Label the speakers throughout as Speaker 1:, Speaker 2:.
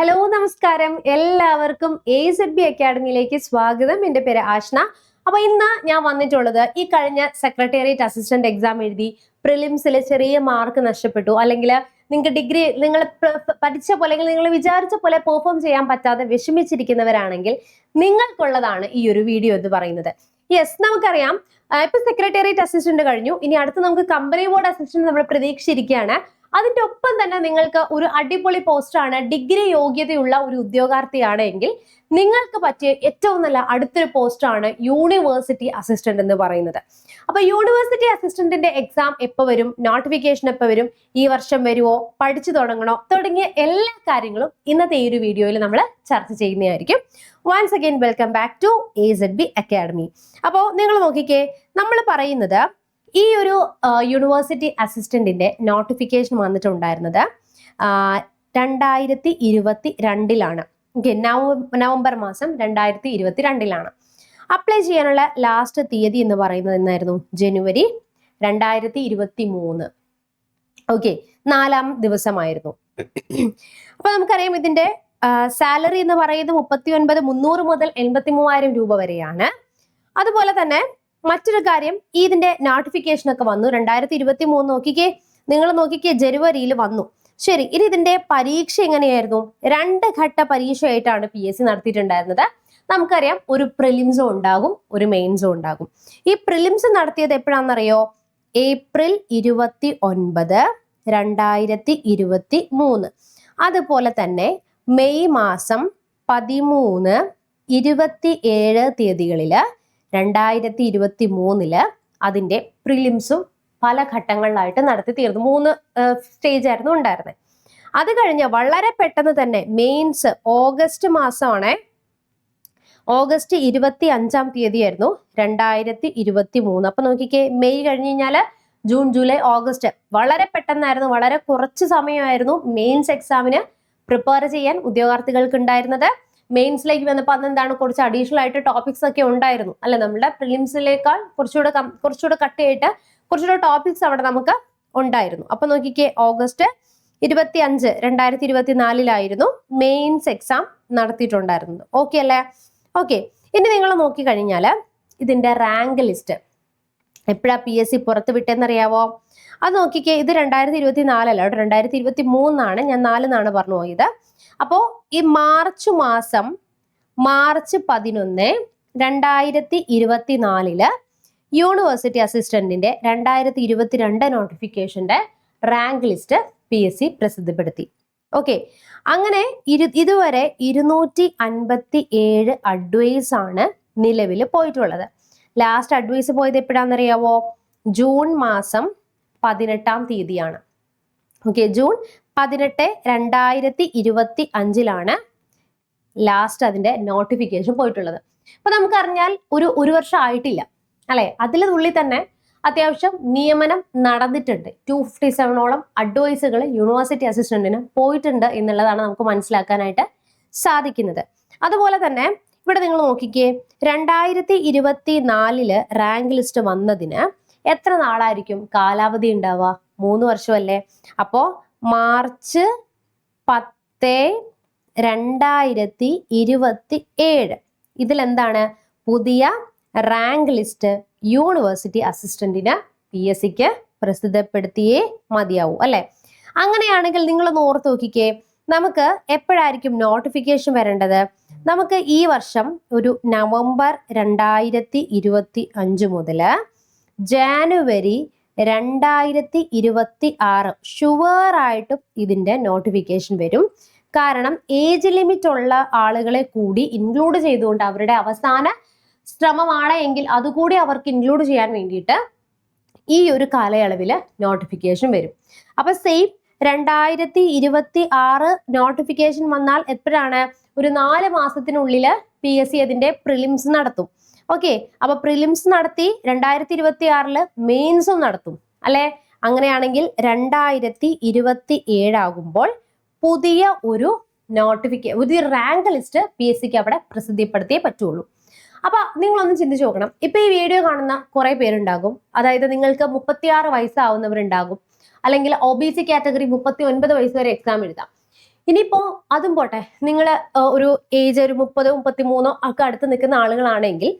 Speaker 1: Hello നമസ്കാരം. എല്ലാവർക്കും A Z B അക്കാഡമിയിലേക്ക് സ്വാഗതം. എന്റെ പേര് ആഷ്ന. അപ്പൊ ഇന്ന് ഞാൻ വന്നിട്ടുള്ളത് ഈ കഴിഞ്ഞ സെക്രട്ടേറിയറ്റ് അസിസ്റ്റന്റ് എക്സാം എഴുതി പ്രിലിംസിൽ ചെറിയ മാർക്ക് നഷ്ടപ്പെട്ടു. അല്ലെങ്കിൽ നിങ്ങൾക്ക് ഡിഗ്രി നിങ്ങൾ പഠിച്ച പോലെ അല്ലെങ്കിൽ നിങ്ങൾ വിചാരിച്ച പോലെ പെർഫോം ചെയ്യാൻ പറ്റാതെ വിഷമിച്ചിരിക്കുന്നവരാണെങ്കിൽ നിങ്ങൾക്കുള്ളതാണ് ഈ ഒരു വീഡിയോ എന്ന് പറയുന്നത്. യെസ് നമുക്കറിയാം. ഇപ്പൊ സെക്രട്ടേറിയറ്റ് അസിസ്റ്റന്റ് കഴിഞ്ഞു. ഇനി അടുത്ത് നമുക്ക് കമ്പനി ബോർഡ് അസിസ്റ്റന്റ് നമ്മൾ പ്രതീക്ഷിച്ചിരിക്കുകയാണ്. അതിന്റെ ഒപ്പം തന്നെ നിങ്ങൾക്ക് ഒരു അടിപൊളി പോസ്റ്റാണ് ഡിഗ്രി യോഗ്യതയുള്ള ഒരു ഉദ്യോഗാർത്ഥിയാണെങ്കിൽ നിങ്ങൾക്ക് പറ്റിയ ഏറ്റവും നല്ല അടുത്തൊരു പോസ്റ്റാണ് യൂണിവേഴ്സിറ്റി അസിസ്റ്റന്റ് എന്ന് പറയുന്നത്. അപ്പൊ യൂണിവേഴ്സിറ്റി അസിസ്റ്റന്റിന്റെ എക്സാം എപ്പോൾ വരും? നോട്ടിഫിക്കേഷൻ എപ്പോൾ വരും? ഈ വർഷം വരുമോ പഠിച്ചു തുടങ്ങണോ? തുടങ്ങിയ എല്ലാ കാര്യങ്ങളും ഇന്നത്തെ ഈ ഒരു വീഡിയോയിൽ നമ്മൾ ചർച്ച ചെയ്യുന്നതായിരിക്കും. Once again welcome back to A Z B academy അപ്പോൾ നിങ്ങൾ നോക്കിക്കേ നമ്മൾ പറയുന്നത് ഈ ഒരു യൂണിവേഴ്സിറ്റി അസിസ്റ്റന്റിന്റെ നോട്ടിഫിക്കേഷൻ വന്നിട്ടുണ്ടായിരുന്നത് രണ്ടായിരത്തി ഇരുപത്തി രണ്ടിലാണ് ഓക്കെ നവംബർ മാസം രണ്ടായിരത്തി ഇരുപത്തി രണ്ടിലാണ് അപ്ലൈ ചെയ്യാനുള്ള ലാസ്റ്റ് തീയതി എന്ന് പറയുന്നത് എന്നായിരുന്നു? ജനുവരി രണ്ടായിരത്തി ഇരുപത്തി മൂന്ന് ഓക്കെ നാലാം ദിവസമായിരുന്നു. അപ്പൊ നമുക്കറിയാം ഇതിന്റെ സാലറി എന്ന് പറയുന്നത് മുപ്പത്തി ഒൻപത് മുന്നൂറ് മുതൽ എൺപത്തി മൂവായിരം രൂപ വരെയാണ്. അതുപോലെ തന്നെ മറ്റൊരു കാര്യം ഇതിന്റെ നോട്ടിഫിക്കേഷൻ ഒക്കെ വന്നു. രണ്ടായിരത്തി ഇരുപത്തി മൂന്ന് നോക്കിക്കേ നിങ്ങൾ നോക്കിക്കേ ജനുവരിയിൽ വന്നു. ശരി ഇനി ഇതിന്റെ പരീക്ഷ എങ്ങനെയായിരുന്നു? രണ്ട് ഘട്ട പരീക്ഷയായിട്ടാണ് പി എസ് സി നടത്തിയിട്ടുണ്ടായിരുന്നത്. നമുക്കറിയാം ഒരു പ്രിലിംസും ഉണ്ടാകും ഒരു മെയിൻസും ഉണ്ടാകും. ഈ പ്രിലിംസ് നടത്തിയത് എപ്പോഴാണെന്നറിയോ? ഏപ്രിൽ ഇരുപത്തി ഒൻപത് രണ്ടായിരത്തി ഇരുപത്തി മൂന്ന് അതുപോലെ തന്നെ മെയ് മാസം പതിമൂന്ന് ഇരുപത്തി ഏഴ് തീയതികളിൽ രണ്ടായിരത്തി ഇരുപത്തി മൂന്നിൽ അതിന്റെ പ്രിലിംസും പല ഘട്ടങ്ങളിലായിട്ട് നടത്തി തീർന്നു. മൂന്ന് സ്റ്റേജ് ആയിരുന്നു ഉണ്ടായിരുന്നത് അത് കഴിഞ്ഞ് വളരെ പെട്ടെന്ന് തന്നെ മെയിൻസ് ഓഗസ്റ്റ് മാസമാണ് ഓഗസ്റ്റ് ഇരുപത്തി അഞ്ചാം തീയതിയായിരുന്നു രണ്ടായിരത്തി ഇരുപത്തി മൂന്ന് അപ്പൊ നോക്കിക്കേ മെയ് കഴിഞ്ഞ് കഴിഞ്ഞാൽ ജൂൺ ജൂലൈ ഓഗസ്റ്റ് വളരെ പെട്ടെന്നായിരുന്നു വളരെ കുറച്ച് സമയമായിരുന്നു മെയിൻസ് എക്സാമിന് പ്രിപ്പയർ ചെയ്യാൻ ഉദ്യോഗാർത്ഥികൾക്ക് ഉണ്ടായിരുന്നത്. മെയിൻസിലേക്ക് വന്നപ്പോൾ അന്ന് എന്താണ് കുറച്ച് അഡീഷണൽ ആയിട്ട് ടോപ്പിക്സ് ഒക്കെ ഉണ്ടായിരുന്നു. അല്ലെ നമ്മുടെ പ്രിലിംസിലേക്കാൾ കുറച്ചുകൂടെ കുറച്ചുകൂടെ കട്ട് ചെയ്തിട്ട് കുറച്ചുകൂടെ ടോപ്പിക്സ് അവിടെ നമുക്ക് ഉണ്ടായിരുന്നു. അപ്പൊ നോക്കിക്കേ ഓഗസ്റ്റ് ഇരുപത്തി അഞ്ച് രണ്ടായിരത്തി ഇരുപത്തി നാലിലായിരുന്നു മെയിൻസ് എക്സാം നടത്തിയിട്ടുണ്ടായിരുന്നത്. ഓക്കെ അല്ലേ? ഓക്കെ ഇനി നിങ്ങൾ നോക്കി കഴിഞ്ഞാൽ ഇതിന്റെ റാങ്ക് ലിസ്റ്റ് എപ്പോഴാ പി എസ് സി പുറത്ത് വിട്ടെന്നറിയാവോ? അത് നോക്കിക്കേ ഇത് രണ്ടായിരത്തി ഇരുപത്തി നാലല്ല രണ്ടായിരത്തി ഇരുപത്തി മൂന്നാണ് ഞാൻ നാലെന്നാണ് പറഞ്ഞു പോയത്. അപ്പോൾ ഈ മാർച്ച് മാസം മാർച്ച് പതിനൊന്ന് രണ്ടായിരത്തി ഇരുപത്തിനാലിൽ യൂണിവേഴ്സിറ്റി അസിസ്റ്റന്റിന്റെ രണ്ടായിരത്തി ഇരുപത്തിരണ്ട് നോട്ടിഫിക്കേഷന്റെ rank list P S C പ്രസിദ്ധപ്പെടുത്തി. Okay. അങ്ങനെ ഇരു ഇതുവരെ ഇരുന്നൂറ്റി അൻപത്തി ഏഴ് അഡ്വൈസ് ആണ് നിലവിൽ പോയിട്ടുള്ളത്. ലാസ്റ്റ് അഡ്വൈസ് പോയത് എപ്പോഴാണെന്നറിയാവോ ജൂൺ മാസം പതിനെട്ടാം തീയതിയാണ്. ഓക്കെ ജൂൺ പതിനെട്ട് രണ്ടായിരത്തി ഇരുപത്തി അഞ്ചിലാണ് ലാസ്റ്റ് അതിന്റെ നോട്ടിഫിക്കേഷൻ പോയിട്ടുള്ളത്. അപ്പൊ നമുക്കറിഞ്ഞാൽ ഒരു ഒരു വർഷം ആയിട്ടില്ല അല്ലെ? അതിലുള്ളിൽ തന്നെ അത്യാവശ്യം നിയമനം നടന്നിട്ടുണ്ട്. ടു ഫിഫ്റ്റി സെവനോളം അഡ്വൈസുകൾ യൂണിവേഴ്സിറ്റി അസിസ്റ്റന്റിന് പോയിട്ടുണ്ട് എന്നുള്ളതാണ് നമുക്ക് മനസ്സിലാക്കാനായിട്ട് സാധിക്കുന്നത്. അതുപോലെ തന്നെ ഇവിടെ നിങ്ങൾ നോക്കിക്കേ രണ്ടായിരത്തി ഇരുപത്തി നാലിൽ റാങ്ക് ലിസ്റ്റ് വന്നതിന് എത്ര നാളായിരിക്കും? കാലാവധി ഉണ്ടാവുക? മൂന്ന് വർഷമല്ലേ? അപ്പോ മാർച്ച് പത്ത് രണ്ടായിരത്തി ഇരുപത്തി ഏഴ് ഇതിലെന്താണ്? പുതിയ റാങ്ക് ലിസ്റ്റ് യൂണിവേഴ്സിറ്റി അസിസ്റ്റന്റിന് പി എസ് സിക്ക് പ്രസിദ്ധപ്പെടുത്തിയേ മതിയാവൂ അല്ലെ? അങ്ങനെയാണെങ്കിൽ നിങ്ങളൊന്ന് ഓർത്ത് നോക്കിക്കേ. നമുക്ക് എപ്പോഴായിരിക്കും നോട്ടിഫിക്കേഷൻ വരേണ്ടത്? നമുക്ക് ഈ വർഷം ഒരു നവംബർ രണ്ടായിരത്തി ഇരുപത്തി അഞ്ച് മുതൽ ജാനുവരി രണ്ടായിരത്തി ഇരുപത്തി ആറ് ഷുവറായിട്ടും ഇതിന്റെ നോട്ടിഫിക്കേഷൻ വരും. കാരണം ഏജ് ലിമിറ്റ് ഉള്ള ആളുകളെ കൂടി ഇൻക്ലൂഡ് ചെയ്തുകൊണ്ട് അവരുടെ അവസാന ശ്രമമാണ് എങ്കിൽ അതുകൂടി അവർക്ക് ഇൻക്ലൂഡ് ചെയ്യാൻ വേണ്ടിയിട്ട് ഈ ഒരു കാലയളവിൽ നോട്ടിഫിക്കേഷൻ വരും. അപ്പൊ സെയിം രണ്ടായിരത്തി ഇരുപത്തി ആറ് നോട്ടിഫിക്കേഷൻ വന്നാൽ എപ്പോഴാണ്? ഒരു നാല് മാസത്തിനുള്ളിൽ പി എസ് സി അതിന്റെ പ്രിലിംസ് നടത്തും. ഓക്കെ അപ്പൊ പ്രിലിംസ് നടത്തി രണ്ടായിരത്തി ഇരുപത്തി ആറിൽ മെയിൻസും നടത്തും അല്ലെ? അങ്ങനെയാണെങ്കിൽ രണ്ടായിരത്തി ഇരുപത്തി ഏഴാകുമ്പോൾ പുതിയ ഒരു നോട്ടിഫിക്കേ പുതിയ റാങ്ക് ലിസ്റ്റ് പി എസ് സിക്ക് അവിടെ പ്രസിദ്ധപ്പെടുത്തിയേ പറ്റുള്ളൂ. അപ്പൊ നിങ്ങളൊന്ന് ചിന്തിച്ചു നോക്കണം. ഇപ്പൊ ഈ വീഡിയോ കാണുന്ന കുറെ പേരുണ്ടാകും. അതായത് നിങ്ങൾക്ക് മുപ്പത്തിയാറ് വയസ്സാവുന്നവരുണ്ടാകും. അല്ലെങ്കിൽ ഒ ബി സി കാറ്റഗറി മുപ്പത്തി ഒൻപത് വയസ്സ് വരെ എക്സാം എഴുതാം. ഇനിയിപ്പോ അതും പോട്ടെ. നിങ്ങൾ ഒരു ഏജ് ഒരു മുപ്പതോ മുപ്പത്തി മൂന്നോ ഒക്കെ അടുത്ത് നിൽക്കുന്ന ആളുകളാണെങ്കിൽ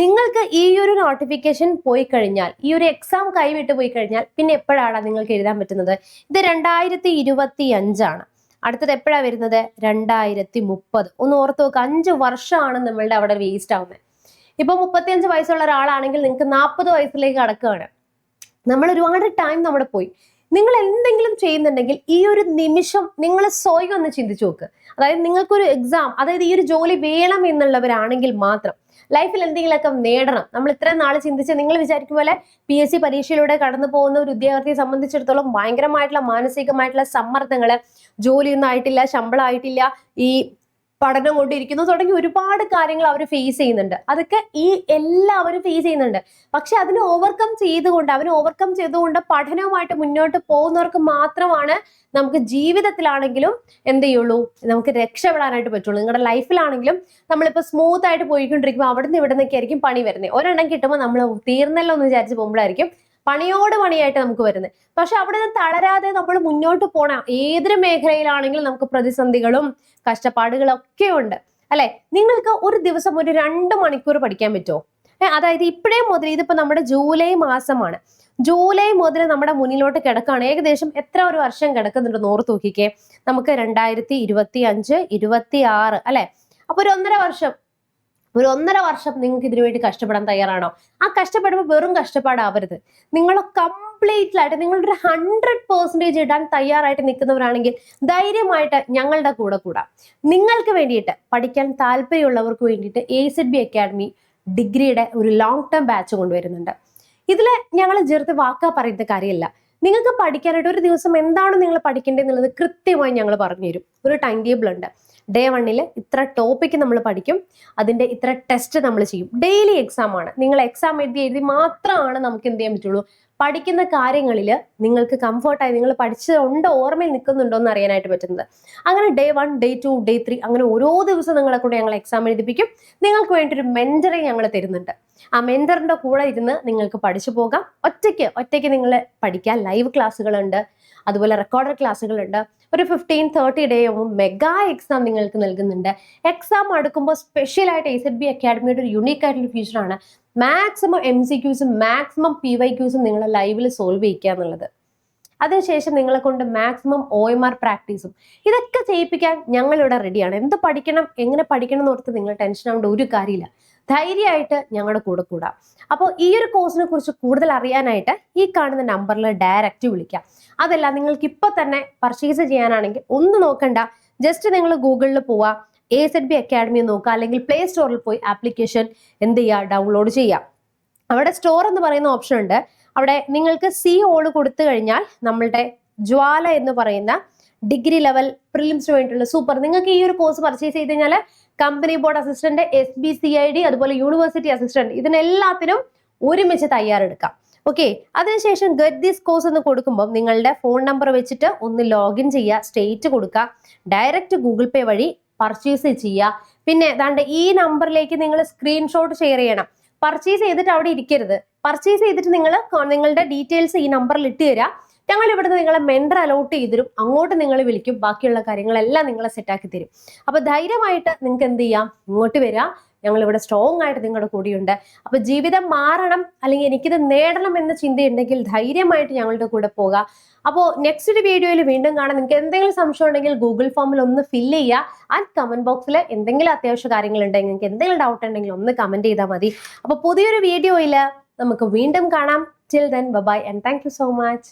Speaker 1: നിങ്ങൾക്ക് ഈ ഒരു നോട്ടിഫിക്കേഷൻ പോയി കഴിഞ്ഞാൽ ഈ ഒരു എക്സാം കൈവിട്ട് പോയി കഴിഞ്ഞാൽ പിന്നെ എപ്പോഴാണ് നിങ്ങൾക്ക് എഴുതാൻ പറ്റുന്നത്? ഇത് രണ്ടായിരത്തി ഇരുപത്തി അഞ്ചാണ് അടുത്തത് എപ്പോഴാ വരുന്നത്? രണ്ടായിരത്തി മുപ്പത് ഒന്ന് ഓർത്ത് നോക്കുക അഞ്ച് വർഷമാണ് നമ്മളുടെ അവിടെ വേസ്റ്റ് ആവുന്നത് ഇപ്പൊ മുപ്പത്തിയഞ്ച് വയസ്സുള്ള ഒരാളാണെങ്കിൽ നിങ്ങൾക്ക് നാൽപ്പത് വയസ്സിലേക്ക് കടക്കുകയാണ്. നമ്മൾ ഒരുപാട് ടൈം നമ്മുടെ പോയി. നിങ്ങൾ എന്തെങ്കിലും ചെയ്യുന്നുണ്ടെങ്കിൽ ഈ ഒരു നിമിഷം നിങ്ങൾ സ്വയം ഒന്ന് ചിന്തിച്ചു നോക്ക്. അതായത് നിങ്ങൾക്കൊരു എക്സാം അതായത് ഈ ഒരു ജോലി വേണം എന്നുള്ളവരാണെങ്കിൽ മാത്രം ലൈഫിൽ എന്തെങ്കിലുമൊക്കെ നേടണം. നമ്മൾ ഇത്രയും നാൾ ചിന്തിച്ച് നിങ്ങൾ വിചാരിക്കും പോലെ പി എസ് സി പരീക്ഷയിലൂടെ കടന്നു പോകുന്ന ഒരു ഉദ്യോഗാർത്ഥിയെ സംബന്ധിച്ചിടത്തോളം ഭയങ്കരമായിട്ടുള്ള മാനസികമായിട്ടുള്ള സമ്മർദ്ദങ്ങൾ ജോലിയൊന്നും ആയിട്ടില്ല ശമ്പളം ആയിട്ടില്ല ഈ പഠനം കൊണ്ടിരിക്കുന്നു. തുടങ്ങി ഒരുപാട് കാര്യങ്ങൾ അവർ ഫേസ് ചെയ്യുന്നുണ്ട്. അതൊക്കെ ഈ എല്ലാവരും ഫേസ് ചെയ്യുന്നുണ്ട്. പക്ഷെ അതിനെ ഓവർകം ചെയ്തുകൊണ്ട് അവന് ഓവർകം ചെയ്തുകൊണ്ട് പഠനവുമായിട്ട് മുന്നോട്ട് പോകുന്നവർക്ക് മാത്രമാണ് നമുക്ക് ജീവിതത്തിലാണെങ്കിലും എന്ത് ചെയ്യുള്ളൂ? നമുക്ക് രക്ഷപ്പെടാനായിട്ട് പറ്റുള്ളൂ. നിങ്ങളുടെ ലൈഫിലാണെങ്കിലും നമ്മളിപ്പോൾ സ്മൂത്ത് ആയിട്ട് പോയിക്കൊണ്ടിരിക്കുമ്പോൾ അവിടെ നിന്ന് ഇവിടെ നിന്നൊക്കെ ആയിരിക്കും പണി വരുന്നത് ഒരെണ്ണം കിട്ടുമ്പോൾ നമ്മൾ തീർന്നല്ലോ എന്ന് വിചാരിച്ച് പോകുമ്പോഴായിരിക്കും പണിയോട് പണിയായിട്ട് നമുക്ക് വരുന്നത്. പക്ഷെ അവിടെ നിന്ന് തളരാതെ നമ്മൾ മുന്നോട്ട് പോണ ഏതൊരു മേഖലയിലാണെങ്കിലും നമുക്ക് പ്രതിസന്ധികളും കഷ്ടപ്പാടുകളും ഒക്കെ ഉണ്ട് അല്ലെ? നിങ്ങൾക്ക് ഒരു ദിവസം ഒരു രണ്ട് മണിക്കൂർ പഠിക്കാൻ പറ്റുമോ? അതായത് ഇപ്പോഴേ മുതൽ ഇതിപ്പോ നമ്മുടെ ജൂലൈ മാസമാണ്. ജൂലൈ മുതൽ നമ്മുടെ മുന്നിലോട്ട് കിടക്കുകയാണ്. ഏകദേശം എത്ര ഒരു വർഷം കിടക്കുന്നുണ്ട് ഓർത്ത് നോക്കിക്കേ. നമുക്ക് രണ്ടായിരത്തി ഇരുപത്തി അഞ്ച് ഇരുപത്തി ആറ് അല്ലെ? അപ്പൊ ഒരു ഒന്നര വർഷം. ഒരു ഒന്നര വർഷം നിങ്ങൾക്ക് ഇതിനു വേണ്ടി കഷ്ടപ്പെടാൻ തയ്യാറാണോ? ആ കഷ്ടപ്പെടുമ്പോൾ വെറും കഷ്ടപ്പാടാവരുത്. നിങ്ങൾ കംപ്ലീറ്റ് ആയിട്ട് നിങ്ങളൊരു ഹൺഡ്രഡ് പെർസെന്റേജ് ഇടാൻ തയ്യാറായിട്ട് നിൽക്കുന്നവരാണെങ്കിൽ ധൈര്യമായിട്ട് ഞങ്ങളുടെ കൂടെ കൂടാം. നിങ്ങൾക്ക് വേണ്ടിയിട്ട് പഠിക്കാൻ താല്പര്യമുള്ളവർക്ക് വേണ്ടിയിട്ട് എ സെഡ് ബി അക്കാഡമി ഡിഗ്രിയുടെ ഒരു ലോങ് ടേം ബാച്ച് കൊണ്ടുവരുന്നുണ്ട്. ഇതിൽ ഞങ്ങൾ ചേർത്ത് വാക്കാ പറയുന്ന കാര്യമല്ല. നിങ്ങൾക്ക് പഠിക്കാനായിട്ട് ഒരു ദിവസം എന്താണ് നിങ്ങൾ പഠിക്കേണ്ടത് എന്നുള്ളത് കൃത്യമായി ഞങ്ങൾ പറഞ്ഞുതരും. ഒരു ടൈം ടേബിൾ ഉണ്ട്. ഡേ വണ്ണിൽ ഇത്ര ടോപ്പിക്ക് നമ്മൾ പഠിക്കും. അതിന്റെ ഇത്ര ടെസ്റ്റ് നമ്മൾ ചെയ്യും. ഡെയിലി എക്സാം ആണ്. നിങ്ങൾ എക്സാം എഴുതി എഴുതി മാത്രമാണ് നമുക്ക് എന്ത് ചെയ്യാൻ പറ്റുള്ളൂ? പഠിക്കുന്ന കാര്യങ്ങളിൽ നിങ്ങൾക്ക് കംഫർട്ടായി നിങ്ങൾ പഠിച്ചതുണ്ടോ ഓർമ്മയിൽ നിൽക്കുന്നുണ്ടോ എന്ന് അറിയാനായിട്ട് പറ്റുന്നത്. അങ്ങനെ day one day two day three അങ്ങനെ ഓരോ ദിവസം നിങ്ങളെ കൂടെ ഞങ്ങൾ എക്സാം എഴുതിപ്പിക്കും. നിങ്ങൾക്ക് വേണ്ടി ഒരു മെന്ററെ ഞങ്ങൾ തരുന്നുണ്ട്. ആ മെന്ററിന്റെ കൂടെ ഇരുന്ന് നിങ്ങൾക്ക് പഠിച്ചു പോകാം. ഒറ്റയ്ക്ക് ഒറ്റയ്ക്ക് നിങ്ങൾ പഠിക്കാൻ ലൈവ് ക്ലാസ്സുകളുണ്ട് അതുപോലെ റെക്കോർഡഡ് ക്ലാസ്സുകളുണ്ട്. ഒരു fifteen thirty day mega exam നിങ്ങൾക്ക് നൽകുന്നുണ്ട്. എക്സാം അടുക്കുമ്പോൾ സ്പെഷ്യലായിട്ട് എ സെഡ് ബി അക്കാഡമിയുടെ ഒരു യുണീക്ക് ആയിട്ടുള്ള ഫീച്ചറാണ് മാക്സിമം എം സി ക്യൂസും മാക്സിമം പി വൈ ക്യൂസും നിങ്ങൾ ലൈവിൽ സോൾവ് ചെയ്യിക്കുക എന്നുള്ളത്. അതിനുശേഷം നിങ്ങളെ കൊണ്ട് മാക്സിമം ഒ എം ആർ പ്രാക്ടീസും ഇതൊക്കെ ചെയ്യിപ്പിക്കാൻ ഞങ്ങളിവിടെ റെഡിയാണ് എന്ത് പഠിക്കണം എങ്ങനെ പഠിക്കണം എന്ന് ഓർത്ത് നിങ്ങൾ ടെൻഷൻ ആവേണ്ട ഒരു കാര്യമില്ല. ധൈര്യമായിട്ട് ഞങ്ങളുടെ കൂടെ കൂടാം. അപ്പോൾ ഈ ഒരു കോഴ്സിനെ കുറിച്ച് കൂടുതൽ അറിയാനായിട്ട് ഈ കാണുന്ന നമ്പറിൽ ഡയറക്റ്റ് വിളിക്കാം. അതല്ല നിങ്ങൾക്ക് ഇപ്പൊ തന്നെ പർച്ചേസ് ചെയ്യാനാണെങ്കിൽ ഒന്ന് നോക്കണ്ട. ജസ്റ്റ് നിങ്ങൾ ഗൂഗിളിൽ പോവാ. എ സെഡ് ബി അക്കാഡമി നോക്കുക അല്ലെങ്കിൽ പ്ലേ സ്റ്റോറിൽ പോയി ആപ്ലിക്കേഷൻ എന്ത് ചെയ്യുക ഡൗൺലോഡ് ചെയ്യാം. അവിടെ സ്റ്റോർ എന്ന് പറയുന്ന ഓപ്ഷൻ ഉണ്ട്. അവിടെ നിങ്ങൾക്ക് സി ഓൾ കൊടുത്തു കഴിഞ്ഞാൽ നമ്മളുടെ ജ്വാല എന്ന് പറയുന്ന ഡിഗ്രി ലെവൽ പ്രിലിംസ് വേണ്ടിയിട്ടുള്ള സൂപ്പർ നിങ്ങൾക്ക് ഈ ഒരു കോഴ്സ് പർച്ചേസ് ചെയ്ത് കഴിഞ്ഞാൽ company board assistant S B C I D അതുപോലെ യൂണിവേഴ്സിറ്റി അസിസ്റ്റന്റ് ഇതിനെല്ലാത്തിനും ഒരുമിച്ച് തയ്യാറെടുക്കാം. ഓക്കെ അതിനുശേഷം ഗെറ്റ് ദീസ് കോഴ്സ് എന്ന് കൊടുക്കുമ്പോൾ നിങ്ങളുടെ ഫോൺ നമ്പർ വെച്ചിട്ട് ഒന്ന് ലോഗിൻ ചെയ്യുക സ്റ്റേറ്റ് കൊടുക്കുക ഡയറക്റ്റ് ഗൂഗിൾ പേ വഴി പർച്ചേസ് ചെയ്യുക. പിന്നെ ഏതാണ്ട് ഈ നമ്പറിലേക്ക് നിങ്ങൾ സ്ക്രീൻഷോട്ട് ഷെയർ ചെയ്യണം. പർച്ചേസ് ചെയ്തിട്ട് അവിടെ ഇരിക്കരുത്. പർച്ചേസ് ചെയ്തിട്ട് നിങ്ങൾ നിങ്ങളുടെ ഡീറ്റെയിൽസ് ഈ നമ്പറിൽ ഇട്ട് തരാം. ഞങ്ങൾ ഇവിടുന്ന് നിങ്ങളെ മെൻഡർ അലോട്ട് ചെയ്തിരും. അങ്ങോട്ട് നിങ്ങൾ വിളിക്കും. ബാക്കിയുള്ള കാര്യങ്ങളെല്ലാം നിങ്ങളെ സെറ്റാക്കി തരും. അപ്പൊ ധൈര്യമായിട്ട് നിങ്ങൾക്ക് എന്ത് ചെയ്യാം? ഇങ്ങോട്ട് വരാം. ഞങ്ങൾ ഇവിടെ സ്ട്രോങ് ആയിട്ട് നിങ്ങളുടെ കൂടെയുണ്ട്. അപ്പൊ ജീവിതം മാറണം. അല്ലെങ്കിൽ എനിക്കിത് നേടണം എന്ന ചിന്തയുണ്ടെങ്കിൽ ധൈര്യമായിട്ട് ഞങ്ങളുടെ കൂടെ പോകാം. അപ്പോൾ നെക്സ്റ്റ് വീഡിയോയിൽ വീണ്ടും കാണാം. നിങ്ങൾക്ക് എന്തെങ്കിലും സംശയം ഉണ്ടെങ്കിൽ ഗൂഗിൾ ഫോമിൽ ഒന്ന് ഫില്ല് ചെയ്യുക. ആൻഡ് കമന്റ് ബോക്സിൽ എന്തെങ്കിലും അത്യാവശ്യ കാര്യങ്ങൾ ഉണ്ടെങ്കിൽ നിങ്ങൾക്ക് എന്തെങ്കിലും ഡൗട്ട് ഉണ്ടെങ്കിൽ ഒന്ന് കമന്റ് ചെയ്താൽ മതി. അപ്പോൾ പുതിയൊരു വീഡിയോയിൽ നമുക്ക് വീണ്ടും കാണാം. Till then bye and thank so much